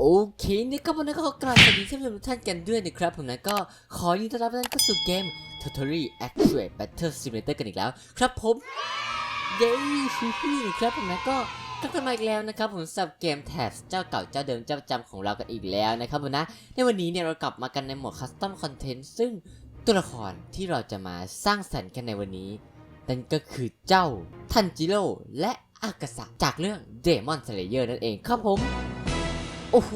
โอเคนี่ก็วันนี้ก็ขอกราบสวัสดีท่านผู้ชมทุกท่านกันด้วยนะครับ ผมนะก็ขอยินดีต้อนรับท่านเข้าสู่เกม Totally Accurate Battle Simulator กันอีกแล้ว ครับผม เย้ฮู้ๆครับผมนะก็กลับมาอีกแล้วนะครับผมสำหรับเกมแท็บเจ้าเก่าเจ้าเดิมเจ้าประจำของเรากันอีกแล้วนะครับผมนะ ในวันนี้เนี่ยเรากลับมากันในโหมด Custom Content ซึ่งตัวละครที่เราจะมาสร้างสรรค์กันในวันนี้นั่นก็คือเจ้าทันจิโร่และอากาศะจากเรื่อง Demon Slayer นั่นเองครับผม โอ้โห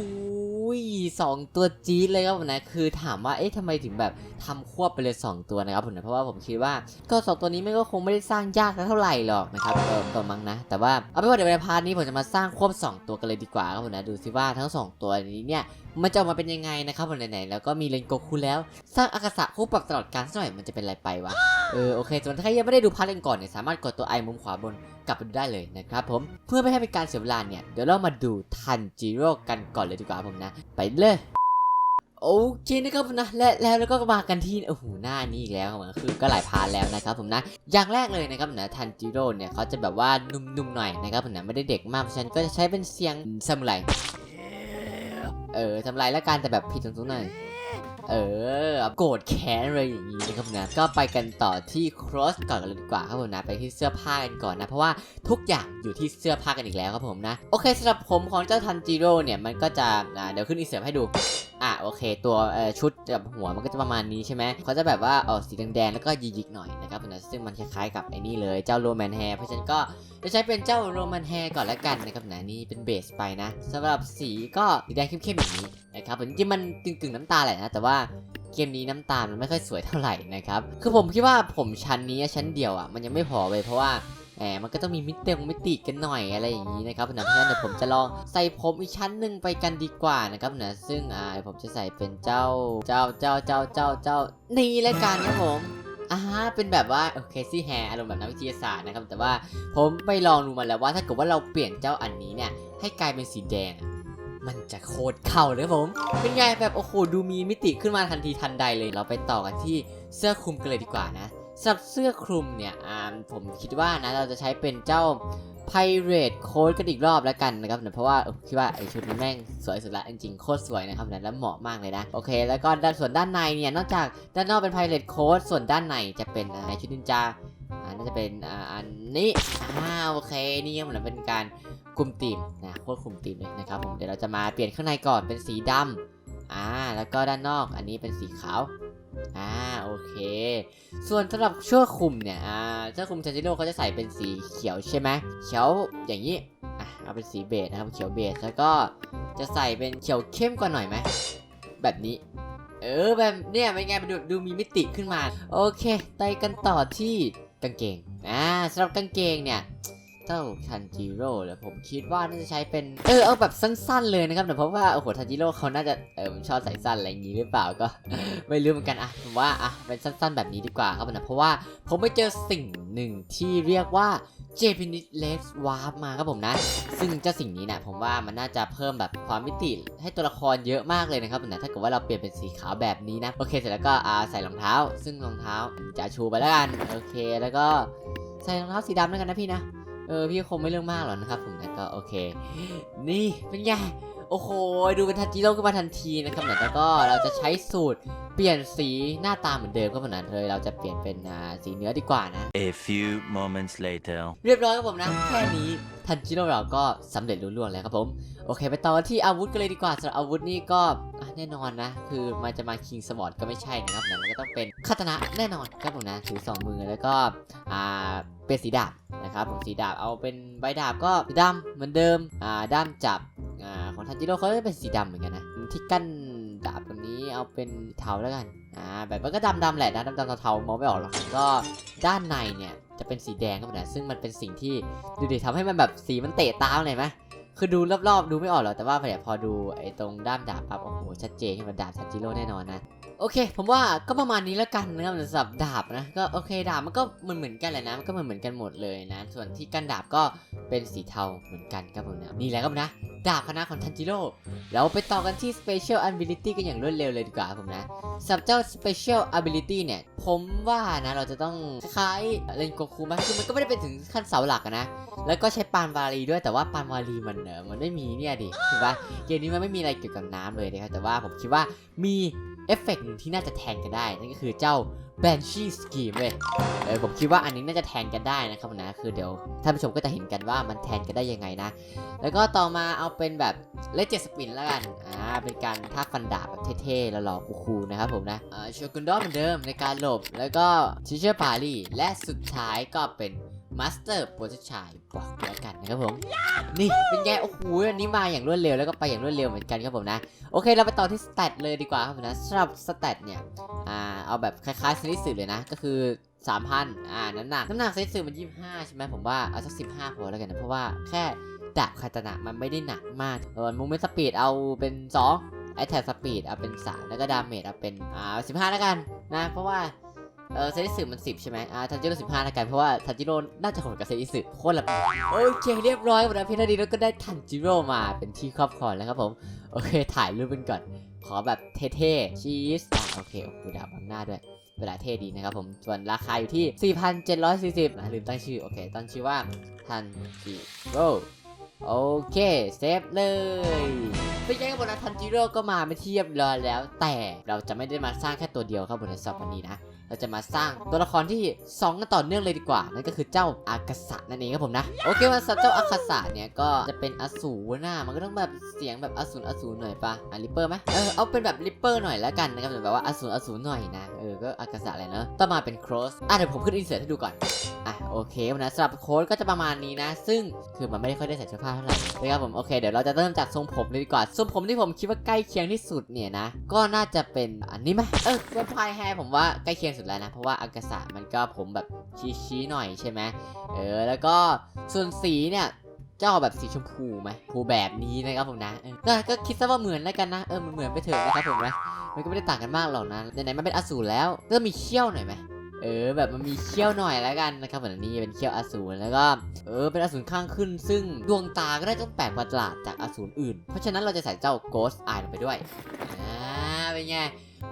สองตัวจี๊ดเลยครับผมนะคือถามว่าเอ๊ะทำไมถึงแบบทำควบไปเลย 2 ตัวนะครับผมนะเพราะว่าผมคิดว่าก็สองตัวนี้ไม่ก็คงไม่ได้สร้างยากเท่าไหร่หรอกนะครับเออก็มั้งนะ แต่ว่าเอาเป็นว่าเดี๋ยวในพาร์ทนี้ผมจะมาสร้างควบ 2 ตัวกันเลยดีกว่าครับผมนะดูซิว่าทั้ง 2 ตัวนี้เนี่ยมันจะออกมาเป็นยังไงนะครับผมไหนๆแล้วก็มีเลนโกคุแล้ว สร้างอากาศะคู่ปรับตลอดการสักหน่อยมันจะเป็นอะไรไปวะเออโอเคส่วนถ้าใครยังไม่ได้ดูพาร์ทเลนก่อนเนี่ยสามารถกดตัวไอมุมขวาบน กลับไปดูได้เลยนะครับผมเพื่อไม่ให้เป็นการเสียเวลาเนี่ยเดี๋ยวเรามาดูทันจิโร่กันก่อนเลยดีกว่าผมนะ ไปเลยโอเคนะครับผมนะและแล้วแล้วก็มากันที่โอ้โหหน้านี้อีกแล้วคือก็หลายพาร์ทแล้วนะครับผมนะอย่างแรกเลยนะครับนะทันจิโร่เนี่ยเขาจะแบบว่านุ่มๆหน่อยนะครับผมนะไม่ได้เด็กมากเพราะฉะนั้นก็จะใช้เป็นเสียงซามูไรเออซามูไรแล้วกันแต่แบบผิดตรงๆหน่อย เออโกรธแค้นอะไรอย่างนี้นะครับนะก็ไปกันต่อที่ครอสก่อนกันเลยดีกว่าครับผมนะไปที่เสื้อผ้ากันก่อนนะ เพราะว่าทุกอย่างอยู่ที่เสื้อผ้ากันอีกแล้วครับผมนะ โอเคสำหรับผมของเจ้าทันจิโร่เนี่ยมันก็จะเดี๋ยวขึ้นอีเสือให้ดู อะโอเค ตัวชุดกับหัวมันก็จะประมาณนี้ใช่ไหมเขาจะแบบว่าออกสีแดงๆแล้วก็ยิกๆหน่อยนะครับนะซึ่งมันคล้ายๆกับไอ้นี่เลยเจ้าโรแมนแฮร์เพราะฉะนั้นก็จะใช้เป็นเจ้าโรแมนแฮร์ก่อนละกันนะครับนะนี่เป็นเบสไปนะสำหรับสีก็สีแดงเข้มๆแบบนี้นะครับผมจริงๆมันกึ่งๆน้ำตาแหละนะแต่ว่าเกมนี้น้ำตาลมันไม่ค่อยสวยเท่าไหร่นะครับ คือผมคิดว่าผมชั้นนี้ชั้นเดียวอะมันยังไม่พอเลยเพราะว่า มมันก็ต้องมีมิเตอร์มิติกันหน่อยอะไรอย่างนี้นะครับนะเพราะฉะนั้นเดี๋ยวผมจะลองใส่ผมอีกชั้นหนึ่งไปกันดีกว่านะครับนะซึ่งอ่าผมจะใส่เป็นเจ้าเจ้าเจ้าเจ้าเจ้าเจ้านี่แล้วกันครับผมอ่าเป็นแบบว่าโอเคซี่แฮร์อารมณ์แบบนักวิทยาศาสตร์นะครับแต่ว่าผมไปลองดูมาแล้วว่าถ้าเกิดว่าเราเปลี่ยนเจ้าอันนี้เนี่ยให้กลายเป็นสีแดงมันจะโคตรเข้าเลยผม เป็นไงแบบโอ้โหดูมีมิติขึ้นมาทันทีทันใดเลย เราไปต่อกันที่เสื้อคลุมกันเลยดีกว่านะ สำหรับเสื้อคลุมเนี่ยผมคิดว่านะเราจะใช้เป็นเจ้า Pirate Code กันอีกรอบแล้วกันนะครับเพราะว่าคิดว่าไอชุดนี้แม่งสวยสุดละจริงๆโคตรสวยนะครับนะแล้วเหมาะมากเลยนะโอเค แล้วก็ด้านส่วนด้านในเนี่ยนอกจากด้านนอกเป็น Pirate Code ส่วนด้านในจะเป็นอ่าชุดนินจาอ่าน่าจะเป็นอันนี้อ่าโอเคนี่เหมือนเป็นการคุมธีมนะโคตรคุมธีมเลยนะครับผมเดี๋ยวเราจะมาเปลี่ยนข้างในก่อนเป็นสีดำอ่าแล้วก็ด้านนอกอันนี้เป็นสีขาว อ่าโอเค ส่วนสำหรับเชือกคลุมเนี่ยอ่าเสื้อคลุมชันจิโร่เขาจะใส่เป็นสีเขียวใช่ไหมเขียวอย่างนี้อะเอาเป็นสีเบจนะครับเขียวเบจแล้วก็จะใส่เป็นเขียวเข้มกว่าหน่อยไหมแบบนี้ เออแบบเนี่ยเป็นไงดูดูมีมิติขึ้นมา โอเค ไปกันต่อที่กางเกงอ่าสำหรับกางเกงเนี่ย เจ้าทันจิโร่เลยผมคิดว่าน่าจะใช้เป็น เออเอาแบบสั้นๆเลยนะครับแต่เพราะว่าโอ้โหทันจิโร่เขาน่าจะเออชอบใส่สั้นอะไรอย่างนี้หรือเปล่าก็ ไม่รู้เหมือนกันอะผมว่าอะเป็นสั้นๆแบบนี้ดีกว่าครับนะเพราะว่าผมไปเจอสิ่งหนึ่งที่เรียกว่า Japanese Lace Warp มาครับผมนะ ซึ่งเจ้าสิ่งนี้เนี่ยผมว่ามันน่าจะเพิ่มแบบความมิติให้ตัวละครเยอะมากเลยนะครับนะถ้าเกิดว่าเราเปลี่ยนเป็นสีขาวแบบนี้นะโอเคเสร็จแล้วก็อ่าใส่รองเท้า ซึ่งรองเท้าจะชูไปแล้วกันโอเคแล้วก็ใส่รองเท้าสีดำแล้วกันนะพี่นะ ออพี่คงไม่เรื่องมากหรอกนะครับผมนะก็โอเค นี่เป็นไงโอ้โหดูเป็นทันจิโร่ขึ้นมาทันทีนะครับนะแล้วก็เราจะใช้สูตรเปลี่ยนสีหน้าตาเหมือนเดิมก็เหมือนนั้นเลยเราจะเปลี่ยนเป็นอ่าสีเนื้อดีกว่านะ A few moments later. เรียบร้อยครับผมนะแค่นี้ทันจิโร่เราก็สำเร็จรุ่ล่วงแล้วครับผมโอเค ไปต่อกันที่อาวุธกันเลยดีกว่าสำหรับอาวุธนี่ก็อะแน่นอนนะ คือมันจะมาคิงสวอตก็ไม่ใช่นะครับนะมันก็ต้องเป็นคาตนะแน่นอนครับผมนะถือสองมือแล้วก็อ่าเป็นสีดาบนะครับผมสีดาบเอาเป็นใบดาบก็สีดำเหมือนเดิมอ่าด้ามจับอ่าของทันจิโร่เขาจะเป็นสีดำเหมือนกันนะที่กั้นดาบตรงนี้เอาเป็นเทาแล้วกันอ่าแบบมันก็ดำๆแหละนะดำๆเทาๆมองไม่ออกหรอกก็ด้านในเนี่ยจะเป็นสีแดงครับผมนะซึ่งมันเป็นสิ่งที่ดูดิทำให้มันแบบสีมันเตะตาเลยไหมคือดูรอบๆ ดูไม่ออกหรอกแต่ว่าพอดูไอ้ตรงด้ามดาบปั๊บโอ้โหชัดเจนขึ้นมาดาบทันจิโร่แน่นอนนะ โอเค ผมว่าก็ประมาณนี้แล้วกันนะครับสำหรับดาบนะก็โอเคดาบมันก็เหมือนเหมือนกันแหละนะมันก็เหมือนเหมือนกันหมดเลยนะ ส่วนที่กันดาบก็เป็นสีเทาเหมือนกันครับผมนะนี่แหละครับนะ ดาบคณะของทันจิโร่เราไปต่อกันที่ Special Ability กันอย่างรวดเร็วเลยดีกว่าครับผมนะสำหรับเจ้า Special Ability เนี่ย ผมว่านะเราจะต้องคล้ายเลนโกคูมากคือมันก็ไม่ได้เป็นถึงขั้นเสาหลักนะแล้วก็ใช้ปานวารีด้วยแต่ว่าปานวารีมันเออมันไม่มีเนี่ยดิถูกปะเกมนี้มันไม่มีอะไรเกี่ยวกับน้ำเลยนะครับแต่ว่าผมคิดว่ามี อฟเฟกต์หนึ่งที่น่าจะแทนกันได้นั่นก็คือเจ้า Banshee Scheme เว้ยเออผมคิดว่าอันนี้น่าจะแทนกันได้นะครับนะคือเดี๋ยวท่านผู้ชมก็จะเห็นกันว่ามันแทนกันได้ยังไงนะ แล้วก็ต่อมาเอาเป็นแบบเลเจสปินแล้วกันอ่าเป็นการทักฟันดาบแบบเท่ๆแล้วหล่อๆคูลๆนะครับผมนะอ่าโชกุนดอเหมือนเดิมในการหลบ แล้วก็ชิเชอร์ปารีและสุดท้ายก็เป็น มาสเตอร์โปรเจกชัยบอกแล้วกันนะครับผม นี่เป็นไงโอ้โหอันนี้มาอย่างรวดเร็วแล้วก็ไปอย่างรวดเร็วเหมือนกันครับผมนะ โอเคเราไปต่อที่สเตตเลยดีกว่าครับผมนะสำหรับสเตตเนี่ยอ่าเอาแบบคล้ายๆสนิสึเลยนะ ก็คือ3,000อ่าน้ำหนักน้ำหนักสนิสึมัน25ใช่ไหมผมว่าเอาสัก15พอแล้วกันนะเพราะว่าแค่ดาบคาตานะมันไม่ได้หนักมากเออมูเมนต์สปีดเอาเป็น2ไอแท็สปีดเอาเป็น3แล้วก็ดาเมจเอาเป็นอ่า15แล้วกันนะเพราะว่า เออเซนิสึมัน10ใช่ไหมอ่าทันจิโร่15แล้วกันเพราะว่าทันจิโร่น่าจะโหดกับเซนิสึโคตรละโอเคเรียบร้อยหมดแล้วพียงเท่านี้เราก็ได้ทันจิโร่มาเป็นที่ครอบครองแล้วครับผมโอเคถ่ายรูปเป็นก่อนขอแบบเท่ๆชีสอะโอเคโอ้โหดาบบังหน้าด้วยเวลาเท่ดีนะครับผมส่วนราคาอยู่ที่ 4,740นะลืมตั้งชื่อ โอเค ตั้งชื่อว่าทันจิโร่โอเค เซฟเลยเป็นไงครับผมนะทันจิโร่ก็มาไม่เทียบรอยแล้ว แต่เราจะไม่ได้มาสร้างแค่ตัวเดียวครับผมในสัปดาห์นี้นะ เราจะมาสร้างตัวละครที่สองกันต่อเนื่องเลยดีกว่า นั่นก็คือเจ้าอากาศะนั่นเองครับผมนะ โอเคว่าสัตว์เจ้าอากาศะเนี่ยก็จะเป็นอสูรนะมันก็ต้องแบบเสียงแบบอสูรอสูรหน่อยปะอะริปเปอร์ไหมเออเอาเป็นแบบริปเปอร์หน่อยแล้วกันนะครับแบบว่าอสูรอสูรหน่อยนะเออก็อากาศะอะไรเนอะต่อมาเป็นโครสอะเดี๋ยวผมขึ้นอินเสิร์ตให้ดูก่อนอะโอเคนะสำหรับโค้ดก็จะประมาณนี้นะ ซึ่งคือมันไม่ได้ค่อยได้ใส่เสื้อผ้าเท่าไหร่นะครับผมโอเคเดี๋ยวเราจะเริ่มจากทรงผมเลยดีกว่าทรงผมที่ผมคิดว่าใกล้เคียงที่สุดเนี่ยนะ ก็น่าจะเป็นอันนี้ไหมเออแวมไพร์แฮร์ผมว่าใกล้เคียงสุดแล้วนะ เพราะว่าอากาศะมันก็ผมแบบชี้ๆหน่อยใช่ไหมเออแล้วก็ส่วนสีเนี่ยจะออกแบบสีชมพูไหมพูแบบนี้นะครับผมนะก็ก็คิดซะว่าเหมือนแล้วกันนะเออมันเหมือนไปเถอะนะครับผมนะมันก็ไม่ได้ต่างกันมากหรอกนะไหนๆมันเป็นอสูรแล้วก็มีเขี้ยวหน่อยไหมเออแบบมันมีเขี้ยวหน่อยแล้วกันนะครับผมอันนี้เป็นเขี้ยวอสูรแล้วก็เออเป็นอสูรข้างขึ้น ซึ่งดวงตาก็ได้ต้องแปลกประหลาดจากอสูรอื่น เพราะฉะนั้นเราจะใส่เจ้า Ghost Eye ลงไปด้วยอ่าเป็นไง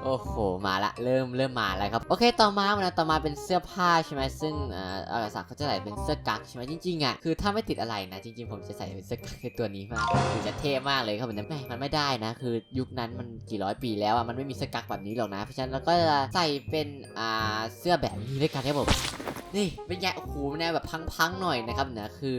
โอ้โห มาละ เริ่ม เริ่มมาแล้วครับ โอเค ต่อมานต่อมาเป็นเสื้อผ้าใช่ไหมซึ่งอ่าอากาศะเขาจะใส่เป็นเสื้อกั๊กใช่ไหมจริงๆอะ คือถ้าไม่ติดอะไรนะ จริงๆ ผมจะใส่เป็นเสื้อกั๊กในตัวนี้มากคือจะเท่มากเลยครับผมแต่แม่มันไม่ได้นะ คือยุคนั้นมันกี่ร้อยปีแล้วอะ มันไม่มีเสื้อกั๊กแบบนี้หรอกนะ เพราะฉะนั้นเราก็จะใส่เป็น อ่า เสื้อแบบนี้ด้วยกันครับผม นี่เป็นไงโอ้โหแนวแบบพังๆหน่อยนะครับเนะคือ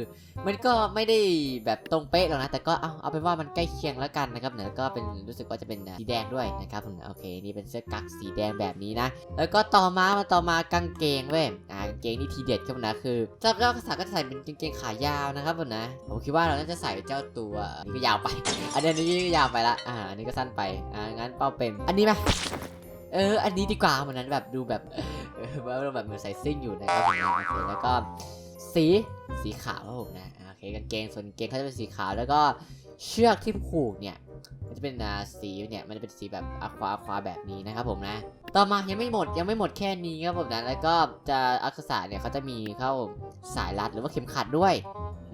มันก็ไม่ได้แบบตรงเป๊ะหรอกนะแต่ก็เอาเอาเป็นว่ามันใกล้เคียงแล้วกันนะครับเนี่ยแล้วก็เป็นรู้สึกว่าจะเป็นสีแดงด้วยนะครับผมโอเคนี่เป็นเสื้อกั๊กสีแดงแบบนี้นะ แล้วก็ต่อมามาต่อมากางเกงเว้ยอ่ากางเกงนี่ทีเด็ดครับนะคือเจ้าเจ้ากษัตริย์ก็จะใส่เป็นกางเกงขายาวนะครับผมนะผมคิดว่าเราน่าจะใส่เจ้าตัวอันนี้ก็ยาวไป อันนี้อันนี้ก็ยาวไปละอ่าอันนี้ก็สั้นไปอ่างั้นเป้าเป็นอันนี้ไหมเออ อันนี้ดีกว่าเหมือนนั้นแบบดูแบบ ว่าเราแบบเหมือนใส่ซิ่งอยู่นะครับผมนะโอเคแล้วก็สีสีขาวครับผมนะโอเคกางเกงส่วนเกงเขาจะเป็นสีขาวแล้วก็ เชือกที่ผูกเนี่ย มันจะเป็นสีเนี่ยมันจะเป็นสีแบบอะควาอะควาแบบนี้นะครับผมนะ ต่อมายังไม่หมดยังไม่หมดแค่นี้ครับผมนะแล้วก็จะอักษรเนี่ยเขาจะมีเข้าสายรัดหรือว่าเข็มขัดด้วย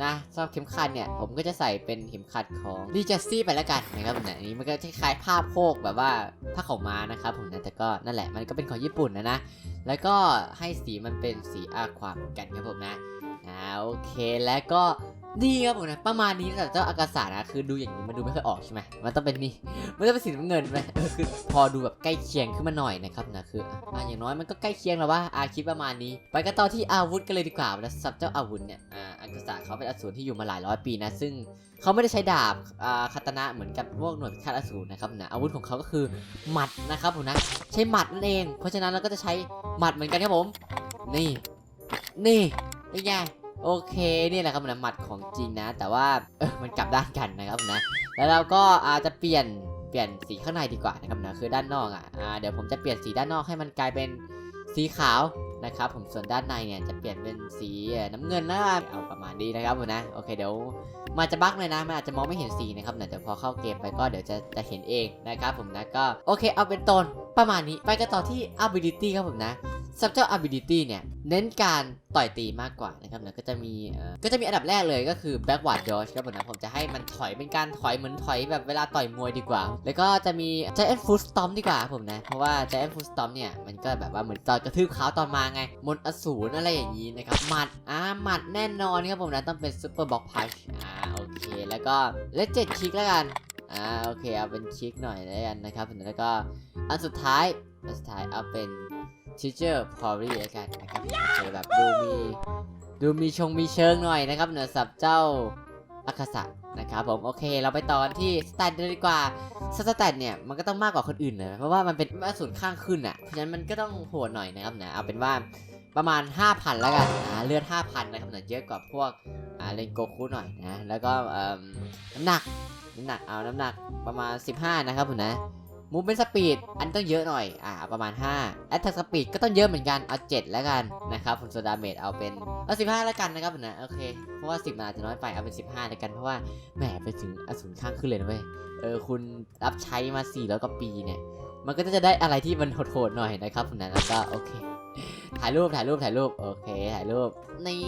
นะสำหรับเข็มขัดเนี่ยผมก็จะใส่เป็นเข็มขัดของดีเจสซี่ไปแล้วกันนะครับผมนะอันนี้มันก็คล้ายๆผ้าโพกแบบว่าผ้าขาวม้านะครับผมนะแต่ก็นั่นแหละมันก็เป็นของญี่ปุ่นนะนะแล้วก็ให้สีมันเป็นสีอาความเหมือนกันครับผมนะอ่าโอเคแล้วก็ นี่ครับผมนะประมาณนี้แต่เจ้าอากาศานะคือดูอย่างนี้มันดูไม่ค่อยออกใช่ไหมมันต้องเป็นนี่มันต้องเป็นสีน้ำเงินไหมคือพอดูแบบใกล้เคียงขึ้นมาหน่อยนะครับนะคืออะอย่างน้อยมันก็ใกล้เคียงแล้วว่าอาคิดประมาณนี้ ไปกันต่อที่อาวุธกันเลยดีกว่าแล้วสับเจ้าอาวุธเนี่ยอ่าอากาศาเขาเป็นอสูรที่อยู่มาหลายร้อยปีนะซึ่งเขาไม่ได้ใช้ดาบอ่าคาตนะเหมือนกับพวกหน่วยพิฆาตอสูรนะครับนะอาวุธของเขาก็คือหมัดนะครับผมนะใช้หมัดนั่นเอง เพราะฉะนั้นเราก็จะใช้หมัดเหมือนกันครับผม นี่ นี่เป็นไง โอเคนี่แหละครับมันหมัดของจริงนะ แต่ว่าเออมันกลับด้านกันนะครับนะแล้วเราก็อาจจะเปลี่ยนเปลี่ยนสีข้างในดีกว่านะครับนะคือด้านนอกอะอ่าเดี๋ยวผมจะเปลี่ยนสีด้านนอกให้มันกลายเป็นสีขาวนะครับผมส่วนด้านในเนี่ยจะเปลี่ยนเป็นสีน้ำเงินนะครับเอาประมาณนี้นะครับผมนะโอเคเดี๋ยวมันอาจจะบั๊กเลยนะมันอาจจะมองไม่เห็นสีนะครับแต่เดี๋ยวพอเข้าเกมไปก็เดี๋ยวจะจะเห็นเองนะครับผมนะก็โอเคเอาเป็นตนประมาณนี้ไปกันต่อที่ ability ครับผมนะ สำหรับเจ้า ability เนี่ย เน้นการต่อยตีมากกว่านะครับแล้วก็จะมีก็จะมีอันดับแรกเลยก็คือ backward dodge ครับผมนะผมจะให้มันถอยเป็นการถอยเหมือนถอยแบบเวลาต่อยมวยดีกว่า แล้วก็จะมี giant foot stomp ดีกว่าผมนะ เพราะว่า giant foot stomp เนี่ย มันก็แบบว่าเหมือนตอนกระทืบเขาตอนมาไง มนอสูรอะไรอย่างนี้นะครับหมัดอ่าหมัดแน่นอนครับผมนะต้องเป็น super box punch อ่าโอเคแล้วก็เลขเจ็ดคิกแล้วกันอ่าโอเคเอาเป็นคิกหน่อยแล้วกันนะครับแล้วก็อันสุดท้ายอันสุดท้ายเอาเป็น teacher p o r y แล้วกันนะครับโอเคแบบดูมีดูมีชงมีเชิงหน่อยนะครับเหนือสับเจ้าอาคาสะนะครับผมโอเคเราไปต่อกันที่สแตทเลยดีกว่าสแตทเนี่ยมันก็ต้องมากกว่าคนอื่นนะเพราะว่ามันเป็นอสูรข้างขึ้นอะเพราะฉะนั้นมันก็ต้องโหดหน่อยนะครับนะเอาเป็นว่าประมาณ 5,000 แล้วกันอ่าเลือด 5,000 นะครับนะเยอะกว่าพวกอ่าเลนโกคุหน่อยนะแล้วก็น้ำหนักน้ำหนักเอาน้ำหนักประมาณ 15 นะครับผมนะ มูฟเป็นสปีดอันต้องเยอะหน่อย อ่าเอาประมาณ5แอตแทกสปีดก็ต้องเยอะเหมือนกัน เอา7แล้วกันนะครับผมโซดาเมจเอาเป็น เอา15แล้วกันนะครับผมนะ โอเค เพราะว่า 10มันอาจจะน้อยไป เอาเป็น 15แล้วกัน เพราะว่า แหม ไปถึงอสูรข้างขึ้นเลยนะเว้ย เออ คุณรับใช้มา4แล้วก็ปีเนี่ย มันก็จะได้อะไรที่มันโหดๆหน่อยนะครับผมนะแล้วก็โอเค ถ่ายรูป ถ่ายรูป ถ่ายรูป โอเค ถ่ายรูป นี่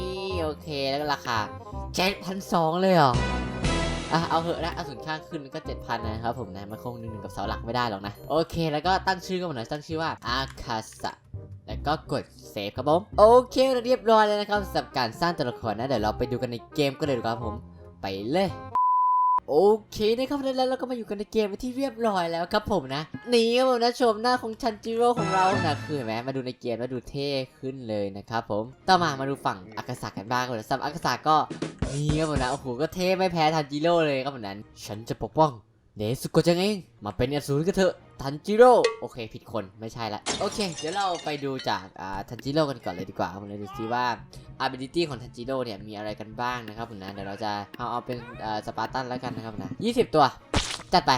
โอเค แล้วราคา7,200เลยเหรอ อะเอาเหอะนะเอาส่วนข้างขึ้นมันก็7,000นะครับผมนะมันคงหนึ่งกับเสาหลักไม่ได้หรอกนะ โอเค แล้วก็ตั้งชื่อก็เหมือนตั้งชื่อว่าอาคาสะแล้วก็กดเซฟครับผมโอเคเรียบร้อยแล้วนะครับสำหรับการสร้างตัวละครนะเดี๋ยวเราไปดูกันในเกมก็เลยดีกว่าผมไปเลยโอเคนะครับแล้วเราก็มาอยู่กันในเกมที่เรียบร้อยแล้วครับผมนะนี่ครับผมนะชมหน้าของชันจิโร่ของเรานะคือเห็นไหมมาดูในเกมแล้วดูเท่ขึ้นเลยนะครับผมต่อมามาดูฝั่งอากาศกันบ้างครับผมสำหรับอากาศก็ นี่ครับผมนะโอ้โหก็เท่ไม่แพ้ทันจิโร่เลยครับผมนั้น ฉันจะปกป้องเนสุโกจังเองมาเป็นอสูรกันเถอะทันจิโร่โอเค ผิดคนไม่ใช่ละโอเค เดี๋ยวเราไปดูจากอ่าทันจิโร่กันก่อนเลยดีกว่าครับผมเลยดูซิว่า ability ของทันจิโร่เนี่ยมีอะไรกันบ้างนะครับผมนะเดี๋ยวเราจะเอาเอาเป็นอ่าสปาร์ตันแล้วกันนะครับนะ20 ตัว จัดไป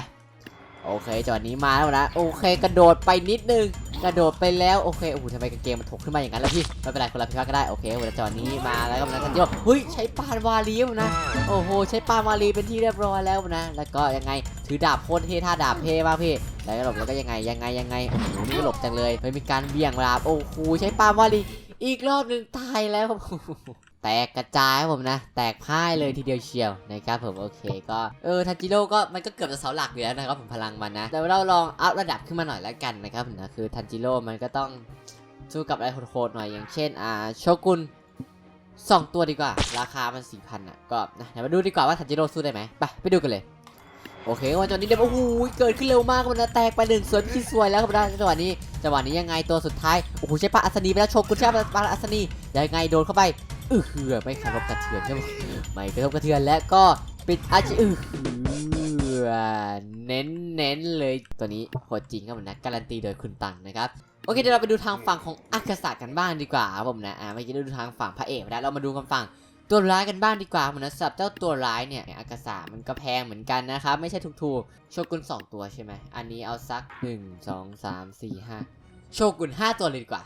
โอเคจังหวะนี้มาแล้วนะ โอเค กระโดดไปนิดนึง กระโดดไปแล้วโอเคโอ้โหทำไมกางเกงมันถกขึ้นมาอย่างนั้นล่ะพี่ไม่เป็นไรคนละพิฆาตก็ได้โอเควันจอนี้มาแล้วก็นะทันจิโยกเฮ้ยใช้ปานวาลีมนะโอ้โหใช้ปานวาลีเป็นที่เรียบร้อยแล้วนะแล้วก็ยังไงถือดาบโคตรเท่ท่าดาบเท่มากพี่แล้วก็หลบแล้วก็ยังไงยังไงยังไงโอ้โหนี่ก็หลบจังเลยไม่มีการเบี่ยงดาบโอ้โหใช้ปานวาลีอีกรอบหนึ่งตายแล้วครับ แตกกระจายครับผมนะ แตกพ่ายเลยทีเดียวเชียวนะครับผมโอเคก็เออทันจิโร่ก็มันก็เกือบจะเสาหลักอยู่แล้วนะครับผมพลังมันนะแต่เราลองอัพระดับขึ้นมาหน่อยแล้วกันนะครับผมนะคือทันจิโร่มันก็ต้องสู้กับอะไรโหดๆหน่อยอย่างเช่นอ่าโชกุนสองตัวดีกว่า ราคามันสี่พันอะก็นะเดี๋ยวมาดูดีกว่าว่าทันจิโร่สู้ได้ไหมไปไปดูกันเลยโอเควันจังหวะนี้เดี๋ยวโอ้โหเกิดขึ้นเร็วมากมันนะแตกไปหนึ่งส่วนพี่สวยแล้วครับนะจังหวะนี้จังหวะนี้ยังไงตัวสุดท้ายโอ้โหใช้ปลาอัศนีไปแล้วโชกุนใช้ปลาอัศนียังไงโดนเข้าไป อือหือไม่กระทบกระเทือนใช่ไหมไม่กระทบกระเทือนและก็ปิดอาชีอือหือเน้นเน้นเลยตัวนี้โหดจริงครับผมนะการันตีโดยคุณตังนะครับโอเคเดี๋ยวเราไปดูทางฝั่งของอากาศะกันบ้างดีกว่าครับผมนะอ่าเมื่อกี้เราดูทางฝั่งพระเอกแล้วเรามาดูกันฝั่งตัวร้ายกันบ้างดีกว่าผมนะสำหรับเจ้าตัวร้ายเนี่ยอากาศะมันก็แพงเหมือนกันนะครับไม่ใช่ถูกๆโชกุน2 ตัวใช่ไหมอันนี้เอาสัก 1 2 3 4 5 โชกุน5 ตัวเลยดีกว่า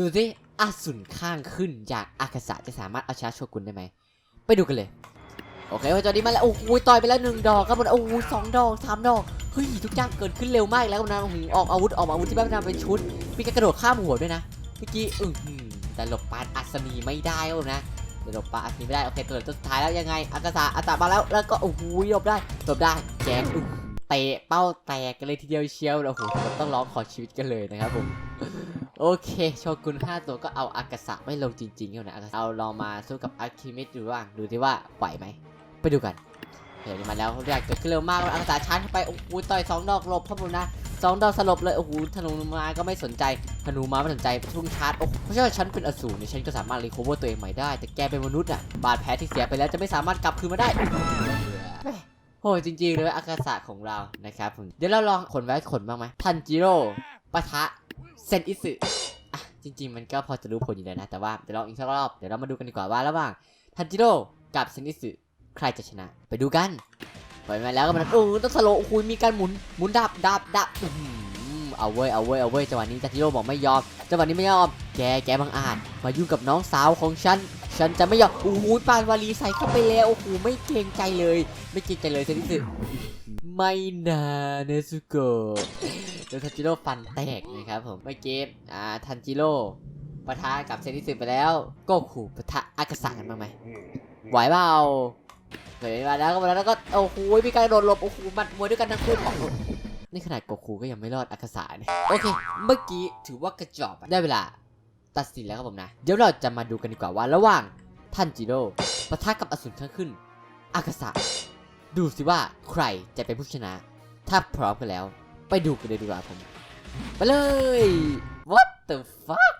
ดูสิอาสูรข้างขึ้นจากอากาศะจะสามารถเอาชนะโชกุนได้ไหม ไปดูกันเลย โอเควันจอนี้มาแล้ว โอ้โหต่อยไปแล้วหนึ่งดอกครับผมโอ้โหสองดอกสามดอก เฮ้ย ทุกอย่างเกิดขึ้นเร็วมากแล้วนะโอ้โหออกอาวุธออกอาวุธที่แบ้านทำเป็นชุด มีการกระโดดข้ามหัวด้วยนะ เมื่อกี้อือหือแต่หลบปานอัศนีไม่ได้ครับผมนะหลบปานอัศนีไม่ได้ โอเคตัวสุดท้ายแล้วยังไง อากาศาอากาศมาแล้ว แล้วก็โอ้โหหลบได้หลบได้ แกงอึ้งเตะเป้าแตกกันเลยทีเดียวเชียวแล้วโอ้โหต้องร้องขอชีวิตกันเลยนะครับผม โอเค โชกุน5ตัวก็เอาอากาศะไม่ลงจริงๆครับนะเอาลองมาสู้กับอาร์คิมิดดูบ้างดูที่ว่าไหวไหม ไปดูกันเดี๋ยวมาแล้วเรียกเกิดขึ้นเร็วมากอากาศะชาร์จเข้าไปโอ้โหต่อยสองดอกหลบครับผมนะสองดาวสลบเลยโอ้โหธนูมาก็ไม่สนใจธนูมาไม่สนใจทุ่งชาร์จโอ้เพราะว่าฉันเป็นอสูรเนี่ยฉันก็สามารถรีคอเวอร์ตัวเองใหม่ได้ แต่แกเป็นมนุษย์อะบาดแผลที่เสียไปแล้วจะไม่สามารถกลับคืนมาได้โหจริงๆเลยอากาศะของเรานะครับเดี๋ยวเราลองขนไว้ขนบ้างไหมทันจิโร่ปะทะ เซนอิสึอะจริง ๆ มันก็พอจะรู้ผลอยู่แล้วนะ แต่ว่าเดี๋ยวลองอีกสักรอบ เดี๋ยวเรามาดูกันดีกว่าว่าระหว่างทันจิโร่กับเซนอิสึใครจะชนะ ไปดูกันปล่อยมาแล้วก็มันโอ้ต้องสโลว์โอ้โหมีการหมุนหมุนดับดับดับอือเอาเว้ยเอาเว้ยเอาเว้ยจังหวะนี้จันจิโร่บอกไม่ยอมจังหวะนี้ไม่ยอม แกแกบังอาจมายุ่งกับน้องสาวของฉันฉันจะไม่ยอมโอ้โหปานวาลีใส่เข้าไปแล้วโอ้โหไม่เกรงใจเลย ไม่เกรงใจเลยเซนิสึ ไม่นาเนซุโกะโดนทันจิโร่ฟันแตกนะครับผมเมื่อกี้อ่าทันจิโร่ปะทะกับเซนิสึไปแล้วโก็ขู่ปะทะอากาศะกันบ้างไหมไหวเปล่าเฮ้ยมาแล้วก็มาแล้วแล้วก็โอ้โหมีการโดดหลบโอ้โหมัดมวยด้วยกันทั้งคู่ของนี่ขนาดโกคูก็ยังไม่รอดอากาศะเนี่ยโอเค เมื่อกี้ถือว่ากระจอกได้เวลาตัดสินแล้วครับผมนะ เดี๋ยวเราจะมาดูกันดีกว่าว่าระหว่างทันจิโร่ปะทะกับอสูรข้างขึ้น อากาศะ ดูสิว่าใครจะเป็นผู้ชนะ ถ้าพร้อมกันแล้ว ไปดูกันเลยดีกว่าผม ไปเลย what the fuck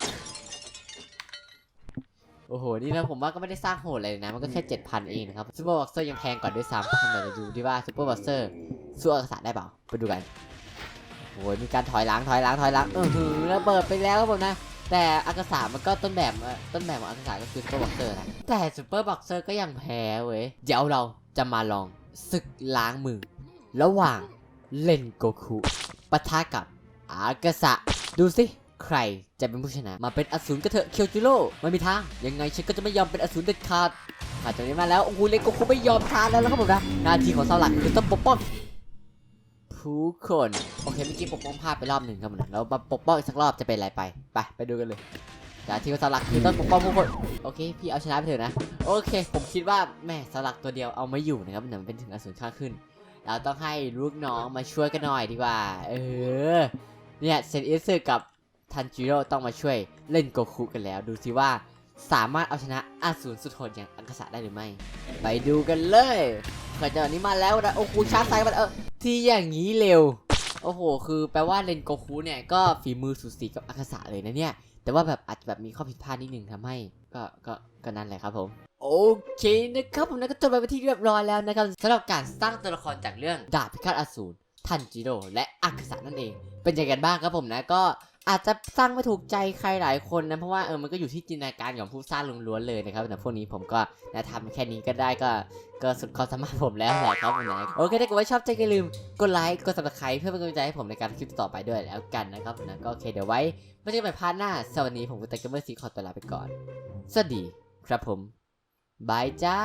โอ้โห นี่นะผมว่าก็ไม่ได้สร้างโหดอะไรเลยนะ มันก็แค่ 7,000 เองนะครับซูเปอร์บ็อกเซอร์ยังแพงกว่าด้วยซ้ำทำไมจะดูดีว่าซูเปอร์บ็อกเซอร์สู้อากาศะได้เปล่า ไปดูกันโอ้ยมีการถอยหลังถอยหลังถอยหลังเออหือระเบิดไปแล้วครับผมนะ แต่อากาศามันก็ต้นแบบเอ่อต้นแบบของอากาศาก็คือซูเปอร์บ็อกเซอร์นะแต่ซูเปอร์บ็อกเซอร์ก็ยังแพ้เว้ย เดี๋ยวเราจะมาลอง ศึกล้างมือ ระหว่างเลนโกคุปะทะกับอากาศะดูสิ ใครจะเป็นผู้ชนะ มาเป็นอสูรก็เถอะเคียวจิโร่ไม่มีทาง ยังไงฉันก็จะไม่ยอมเป็นอสูรเด็ดขาดผ่านจากนี้มาแล้ว โอ้โหเลนโกคุไม่ยอมทานแล้วแล้วครับผมนะหน้าที่ของเสาหลักคือต้องปกป้องผู้คน โอเคเมื่อกี้ปกป้องพลาดไปรอบหนึ่งครับผมนะแล้วมาปกป้องอีกสักรอบจะเป็นอะไรไป ไป ไปดูกันเลย แต่ที่ว่าสลักคือต้องปกป้องผู้คนโอเค พี่เอาชนะไปเถอะนะ โอเค ผมคิดว่าแม่สลักตัวเดียวเอาไม่อยู่นะครับเดี๋ยวมันเป็นถึงอสูรข้าขึ้น เราต้องให้ลูกน้องมาช่วยกันหน่อยดีกว่า เออ เนี่ยเซนอิสึกับทันจิโร่ต้องมาช่วยเล่นโกคุกันแล้ว ดูสิว่าสามารถเอาชนะอสูรสุดโหดอย่างอังกษะได้หรือไม่ ไปดูกันเลยเกิดจากนี้มาแล้วนะโอ้โหชาร์จไซมันเออที่อย่างนี้เร็ว โอ้โห คือแปลว่าเลนโกคุเนี่ยก็ฝีมือสูสีกับอากาศะเลยนะเนี่ย แต่ว่าแบบอาจจะแบบมีข้อผิดพลาดนิดนึงทำให้ก็ก็ก็นั่นแหละครับผมโอเคนะครับผมนะก็จบไปเป็นที่เรียบร้อยแล้วนะครับสำหรับการสร้างตัวละครจากเรื่องดาบพิฆาตอสูรทันจิโร่และอักาศะนั่นเอง เป็นยังไงกันบ้างครับผมนะก็ อาจจะสร้างไม่ถูกใจใครหลายคนนะเพราะว่าเออมันก็อยู่ที่จินตนาการของผู้สร้างล้วนๆเลยนะครับแต่พวกนี้ผมก็นะทำแค่นี้ก็ได้ก็ก็สุดความสามารถผมแล้วแหละครับผมนะโอเคถ้าเกิดว่าชอบใจก็อย่าลืมกดไลค์กด subscribe เพื่อเป็นกำลังใจให้ผมในการคลิปต่อไปด้วยแล้วกันนะครับนะก็โอเคเดี๋ยวไว้ไม่ใช่ไปพาร์ทหน้าสวัสดีผมกุตเกมเมอร์ซีขอตัวลาไปก่อน สวัสดีครับผมบายจ้า